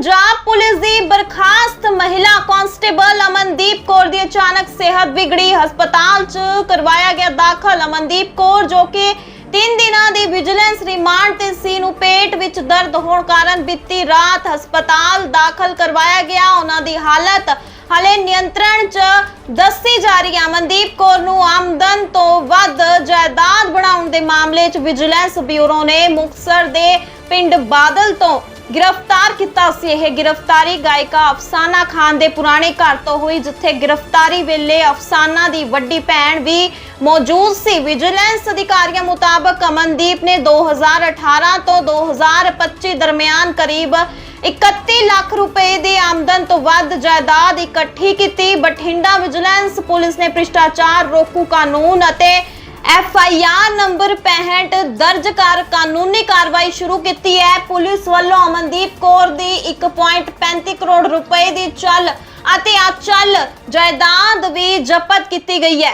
Punjab police ਦੀ ਬਰਖਾਸਤ ਮਹਿਲਾ constable Amandeep Kaur ਦੀ ਅਚਾਨਕ ਸਿਹਤ ਵਿਗੜੀ। ਹਸਪਤਾਲ 'ਚ ਕਰਵਾਇਆ ਗਿਆ ਦਾਖਲ ਅਮਨਦੀਪ ਕੌਰ, ਜੋ ਕਿ ਤਿੰਨ ਦਿਨਾਂ ਦੀ ਵਿਜੀਲੈਂਸ ਰਿਮਾਂਡ ਤੇ ਸੀ ਨੂੰ ਪੇਟ ਵਿੱਚ ਦਰਦ ਹੋਣ ਕਾਰਨ ਬੀਤੀ ਰਾਤ ਹਸਪਤਾਲ ਦਾਖਲ ਕਰਵਾਇਆ ਗਿਆ। ਉਹਨਾਂ ਦੀ ਹਾਲਤ ਹਾਲੇ ਨਿਯੰਤਰਣ 'ਚ ਦੱਸੀ ਜਾ ਰਹੀ ਹੈ। ਅਮਨਦੀਪ ਕੌਰ ਨੂੰ ਆਮਦਨ ਤੋਂ ਵੱਧ ਜਾਇਦਾਦ ਬਣਾਉਣ ਦੇ ਮਾਮਲੇ 'ਚ ਵਿਜੀਲੈਂਸ ਬਿਊਰੋ ਨੇ ਮੁਕਤਸਰ ਦੇ ਪਿੰਡ ਬਾਦਲ ਤੋਂ ਗ੍ਰਿਫਤਾਰ ਕੀਤਾ ਸੀ ਇਹ ਗ੍ਰਿਫਤਾਰੀ ਗਾਇਕਾ ਅਫਸਾਨਾ ਖਾਨ ਦੇ ਪੁਰਾਣੇ ਘਰ ਤੋਂ ਹੋਈ, ਜਿੱਥੇ ਗ੍ਰਿਫਤਾਰੀ ਵੇਲੇ ਅਫਸਾਨਾ ਦੀ ਵੱਡੀ ਭੈਣ ਵੀ ਮੌਜੂਦ ਸੀ। ਵਿਜੀਲੈਂਸ ਅਧਿਕਾਰੀਆਂ ਮੁਤਾਬਕ ਅਮਨਦੀਪ ਨੇ 2018 ਤੋਂ 2025 ਦਰਮਿਆਨ ਕਰੀਬ 31 ਲੱਖ ਰੁਪਏ ਦੀ ਆਮਦਨ ਤੋਂ ਵੱਧ ਜਾਇਦਾਦ ਇਕੱਠੀ ਕੀਤੀ। ਬਠਿੰਡਾ ਵਿਜੀਲੈਂਸ ਪੁਲਿਸ ਨੇ ਭ੍ਰਿਸ਼ਟਾਚਾਰ ਰੋਕੂ ਕਾਨੂੰਨ ਅਤੇ ਐਫ ਆਈ ਆਰ ਨੰਬਰ 65 ਦਰਜ ਕਰ ਕਾਨੂੰਨੀ ਕਾਰਵਾਈ ਸ਼ੁਰੂ ਕੀਤੀ ਹੈ। ਪੁਲਿਸ ਵੱਲੋਂ ਅਮਨਦੀਪ ਕੌਰ ਦੀ 1.35 ਕਰੋੜ ਰੁਪਏ ਦੀ ਚੱਲ ਅਤੇ ਅਚਲ ਜਾਇਦਾਦ ਵੀ ਜ਼ਬਤ ਕੀਤੀ ਗਈ ਹੈ।